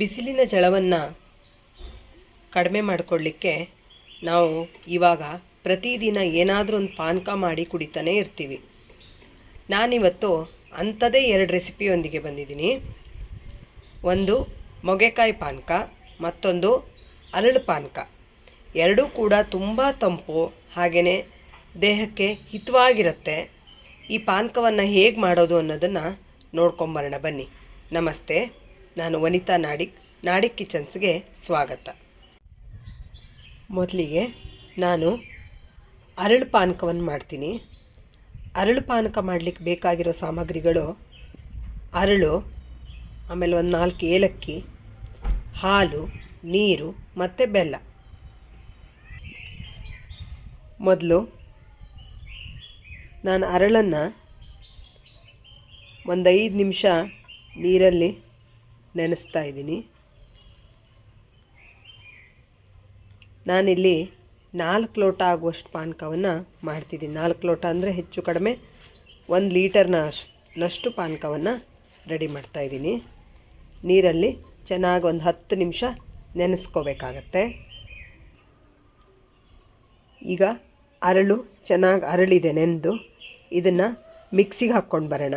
ಬಿಸಿಲಿನ ಜಳವನ್ನು ಕಡಿಮೆ ಮಾಡಿಕೊಳ್ಳಿಕ್ಕೆ ನಾವು ಇವಾಗ ಪ್ರತಿದಿನ ಏನಾದರೂ ಒಂದು ಪಾನಕ ಮಾಡಿ ಕುಡಿತಾನೇ ಇರ್ತೀವಿ. ನಾನಿವತ್ತು ಅಂಥದೇ ಎರಡು ರೆಸಿಪಿಯೊಂದಿಗೆ ಬಂದಿದ್ದೀನಿ. ಒಂದು ಮೊಗೆಕಾಯಿ ಪಾನಕ, ಮತ್ತೊಂದು ಅರಳು ಪಾನಕ. ಎರಡೂ ಕೂಡ ತುಂಬ ತಂಪು ಹಾಗೆಯೇ ದೇಹಕ್ಕೆ ಹಿತವಾಗಿರುತ್ತೆ. ಈ ಪಾನಕವನ್ನು ಹೇಗೆ ಮಾಡೋದು ಅನ್ನೋದನ್ನು ನೋಡ್ಕೊಂಬರೋಣ ಬನ್ನಿ. ನಮಸ್ತೆ. ನಾನು ವನಿತಾ ನಾಡಿಕ್ ನಾಡಿಗ್ ಕಿಚನ್ಸ್ಗೆ ಸ್ವಾಗತ. ಮೊದಲಿಗೆ ನಾನು ಅರಳು ಪಾನಕವನ್ನು ಮಾಡ್ತೀನಿ. ಅರಳು ಪಾನಕ ಮಾಡಲಿಕ್ಕೆ ಬೇಕಾಗಿರೋ ಸಾಮಗ್ರಿಗಳು ಅರಳು, ಆಮೇಲೆ ಒಂದು ನಾಲ್ಕು ಏಲಕ್ಕಿ, ಹಾಲು, ನೀರು ಮತ್ತು ಬೆಲ್ಲ. ಮೊದಲು ನಾನು ಅರಳನ್ನು ಒಂದು ಐದು ನಿಮಿಷ ನೀರಲ್ಲಿ ನೆನೆಸ್ತಾ ಇದ್ದೀನಿ. ನಾನಿಲ್ಲಿ ನಾಲ್ಕು ಲೋಟ ಆಗುವಷ್ಟು ಪಾನಕವನ್ನು ಮಾಡ್ತಿದ್ದೀನಿ. ನಾಲ್ಕು ಲೋಟ ಅಂದರೆ ಹೆಚ್ಚು ಕಡಿಮೆ ಒಂದು ಲೀಟರ್ನ ನಷ್ಟು ಪಾನಕವನ್ನು ರೆಡಿ ಮಾಡ್ತಾಯಿದ್ದೀನಿ ನೀರಲ್ಲಿ ಚೆನ್ನಾಗಿ ಒಂದು ಹತ್ತು ನಿಮಿಷ ನೆನೆಸ್ಕೋಬೇಕಾಗತ್ತೆ. ಈಗ ಅರಳು ಚೆನ್ನಾಗಿ ಅರಳಿದೆ ನೆನೆದು. ಇದನ್ನು ಮಿಕ್ಸಿಗೆ ಹಾಕ್ಕೊಂಡು ಬರೋಣ.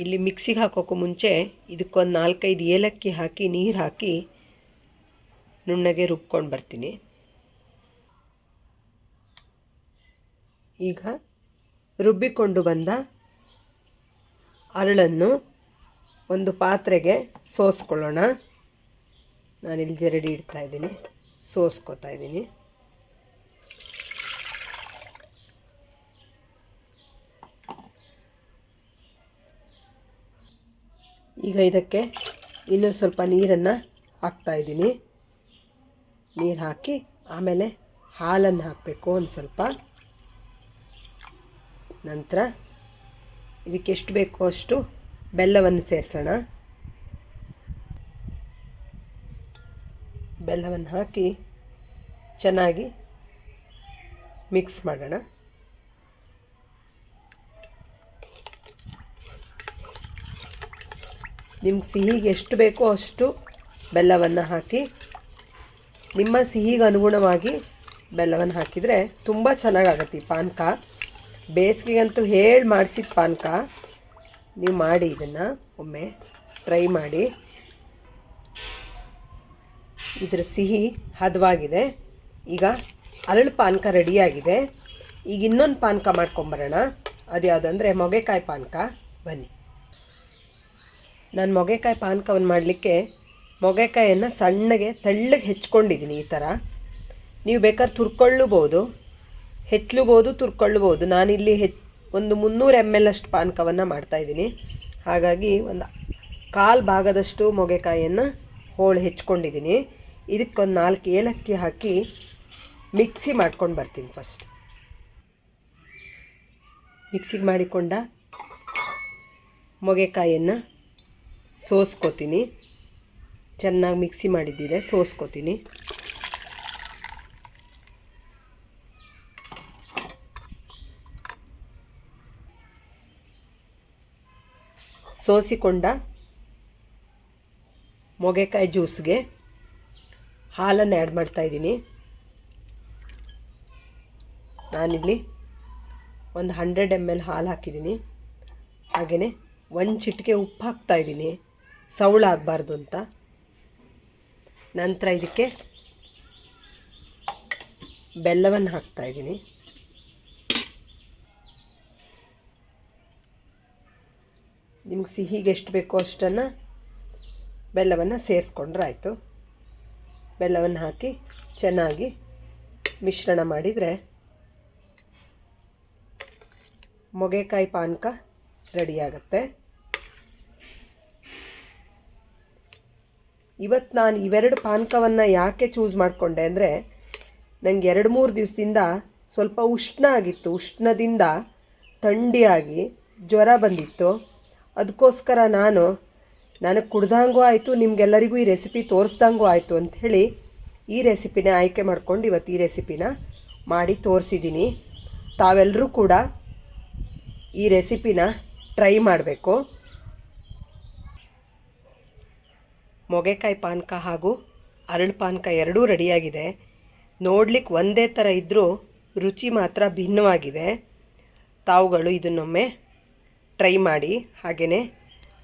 ಇಲ್ಲಿ ಮಿಕ್ಸಿಗೆ ಹಾಕೋಕ್ಕೂ ಮುಂಚೆ ಇದಕ್ಕೊಂದು ನಾಲ್ಕೈದು ಏಲಕ್ಕಿ ಹಾಕಿ, ನೀರು ಹಾಕಿ ನುಣ್ಣಗೆ ರುಬ್ಕೊಂಡು ಬರ್ತೀನಿ. ಈಗ ರುಬ್ಬಿಕೊಂಡು ಬಂದ ಅರಳನ್ನು ಒಂದು ಪಾತ್ರೆಗೆ ಸೋಸ್ಕೊಳ್ಳೋಣ. ನಾನಿಲ್ಲಿ ಜರಡಿ ಇಡ್ತಾ ಇದ್ದೀನಿ, ಸೋಸ್ಕೋತಾ ಇದ್ದೀನಿ. ಈಗ ಇದಕ್ಕೆ ಇನ್ನೂ ಸ್ವಲ್ಪ ನೀರನ್ನು ಹಾಕ್ತಾಯಿದ್ದೀನಿ ನೀರು ಹಾಕಿ ಆಮೇಲೆ ಹಾಲನ್ನು ಹಾಕಬೇಕು ಒಂದು ಸ್ವಲ್ಪ. ನಂತರ ಇದಕ್ಕೆ ಎಷ್ಟು ಬೇಕೋ ಅಷ್ಟು ಬೆಲ್ಲವನ್ನು ಸೇರಿಸೋಣ. ಬೆಲ್ಲವನ್ನು ಹಾಕಿ ಚೆನ್ನಾಗಿ ಮಿಕ್ಸ್ ಮಾಡೋಣ. ನಿಮ್ಗೆ ಸಿಹಿಗೆ ಎಷ್ಟು ಬೇಕೋ ಅಷ್ಟು ಬೆಲ್ಲವನ್ನು ಹಾಕಿ, ನಿಮ್ಮ ಸಿಹಿಗೆ ಅನುಗುಣವಾಗಿ ಬೆಲ್ಲವನ್ನು ಹಾಕಿದರೆ ತುಂಬ ಚೆನ್ನಾಗಾಗತ್ತೆ ಈ ಪಾನಕ. ಬೇಸಿಗೆಗಂತೂ ಹೇಳಿ ಮಾಡಿಸಿದ ಪಾನಕ. ನೀವು ಮಾಡಿ ಇದನ್ನು, ಒಮ್ಮೆ ಟ್ರೈ ಮಾಡಿ. ಇದರ ಸಿಹಿ ಹದವಾಗಿದೆ. ಈಗ ಅರಳು ಪಾನಕ ರೆಡಿಯಾಗಿದೆ. ಈಗ ಇನ್ನೊಂದು ಪಾನಕ ಮಾಡ್ಕೊಂಬರೋಣ. ಅದು ಯಾವುದಂದರೆ ಮೊಗೆಕಾಯಿ ಪಾನಕ. ಬನ್ನಿ. ನಾನು ಮೊಗೆಕಾಯಿ ಪಾನಕವನ್ನು ಮಾಡಲಿಕ್ಕೆ ಮೊಗೆಕಾಯನ್ನು ಸಣ್ಣಗೆ, ತೆಳ್ಳಗೆ ಹೆಚ್ಕೊಂಡಿದ್ದೀನಿ ಈ ಥರ ನೀವು ಬೇಕಾದ್ರೆ ತುರ್ಕೊಳ್ಳಬಹುದು ಹೆಚ್ಚಲೂಬೋದು ತುರ್ಕೊಳ್ಳಬಹುದು ನಾನಿಲ್ಲಿ ಹೆಚ್ ಒಂದು ಮುನ್ನೂರು ಎಂ ಎಲ್ ಅಷ್ಟು ಪಾನಕವನ್ನು ಮಾಡ್ತಾಯಿದ್ದೀನಿ ಹಾಗಾಗಿ ಒಂದು ಕಾಲು ಭಾಗದಷ್ಟು ಮೊಗೆಕಾಯಿಯನ್ನು ಹೋಳು ಹೆಚ್ಕೊಂಡಿದ್ದೀನಿ ಇದಕ್ಕೊಂದು ನಾಲ್ಕು ಏಲಕ್ಕಿ ಹಾಕಿ ಮಿಕ್ಸಿ ಮಾಡ್ಕೊಂಡು ಬರ್ತೀನಿ ಫಸ್ಟ್. ಮಿಕ್ಸಿಗೆ ಮಾಡಿಕೊಂಡ ಮೊಗೆಕಾಯನ್ನು ಸೋಸ್ಕೋತೀನಿ. ಚೆನ್ನಾಗಿ ಮಿಕ್ಸಿ ಮಾಡಿದ್ದಿದೆ, ಸೋಸ್ಕೋತೀನಿ. ಸೋಸಿಕೊಂಡ ಮೊಗೆಕಾಯಿ ಜ್ಯೂಸ್ಗೆ ಹಾಲನ್ನು ಆ್ಯಡ್ ಮಾಡ್ತಾಯಿದ್ದೀನಿ ನಾನಿಲ್ಲಿ ಒಂದು ಹಂಡ್ರೆಡ್ ಎಂ ಎಲ್ ಹಾಲು ಹಾಕಿದ್ದೀನಿ. ಹಾಗೆಯೇ ಒಂದು ಚಿಟಿಕೆ ಉಪ್ಪು ಹಾಕ್ತಾಯಿದ್ದೀನಿ ಸವಳಾಗಬಾರ್ದು ಅಂತ. ನಂತರ ಇದಕ್ಕೆ ಬೆಲ್ಲವನ್ನು ಹಾಕ್ತಾಯಿದ್ದೀನಿ ನಿಮ್ಗೆ ಸಿಹಿಗೆ ಎಷ್ಟು ಬೇಕೋ ಅಷ್ಟನ್ನು ಬೆಲ್ಲವನ್ನು ಸೇರಿಸ್ಕೊಂಡ್ರೆ ಆಯಿತು. ಬೆಲ್ಲವನ್ನು ಹಾಕಿ ಚೆನ್ನಾಗಿ ಮಿಶ್ರಣ ಮಾಡಿದರೆ ಮೊಗೆಕಾಯಿ ಪಾನಕ ರೆಡಿಯಾಗತ್ತೆ ಇವತ್ತು ನಾನು ಇವೆರಡು ಪಾನಕವನ್ನು ಯಾಕೆ ಚೂಸ್ ಮಾಡಿಕೊಂಡೆ ಅಂದರೆ ನನಗೆ ಎರಡು ಮೂರು ದಿವಸದಿಂದ ಸ್ವಲ್ಪ ಉಷ್ಣ ಆಗಿತ್ತು. ಉಷ್ಣದಿಂದ ಥಂಡಿಯಾಗಿ ಜ್ವರ ಬಂದಿತ್ತು. ಅದಕ್ಕೋಸ್ಕರ ನಾನು, ನನಗೆ ಕುಡ್ದಂಗೂ ಆಯಿತು, ನಿಮಗೆಲ್ಲರಿಗೂ ಈ ರೆಸಿಪಿ ತೋರಿಸ್ದಂಗೂ ಆಯಿತು ಅಂಥೇಳಿ ಈ ರೆಸಿಪಿನ ಆಯ್ಕೆ ಮಾಡ್ಕೊಂಡು ಇವತ್ತು ಈ ರೆಸಿಪಿನ ಮಾಡಿ ತೋರಿಸಿದ್ದೀನಿ ತಾವೆಲ್ಲರೂ ಕೂಡ ಈ ರೆಸಿಪಿನ ಟ್ರೈ ಮಾಡಬೇಕು. ಮೊಗೆಕಾಯಿ ಪಾನಕ ಹಾಗೂ ಅರಳು ಪಾನಕ ಎರಡೂ ರೆಡಿಯಾಗಿದೆ. ನೋಡ್ಲಿಕ್ಕೆ ಒಂದೇ ಥರ ಇದ್ದರೂ ರುಚಿ ಮಾತ್ರ ಭಿನ್ನವಾಗಿದೆ. ತಾವುಗಳು ಇದನ್ನೊಮ್ಮೆ ಟ್ರೈ ಮಾಡಿ ಹಾಗೆಯೇ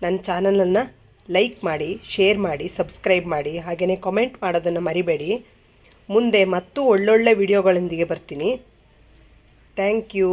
ನನ್ನ ಚಾನಲನ್ನು ಲೈಕ್ ಮಾಡಿ, ಶೇರ್ ಮಾಡಿ, ಸಬ್ಸ್ಕ್ರೈಬ್ ಮಾಡಿ ಹಾಗೆಯೇ ಕಾಮೆಂಟ್ ಮಾಡೋದನ್ನು ಮರಿಬೇಡಿ. ಮುಂದೆ ಮತ್ತೂ ಒಳ್ಳೊಳ್ಳೆ ವಿಡಿಯೋಗಳೊಂದಿಗೆ ಬರ್ತೀನಿ. Thank you.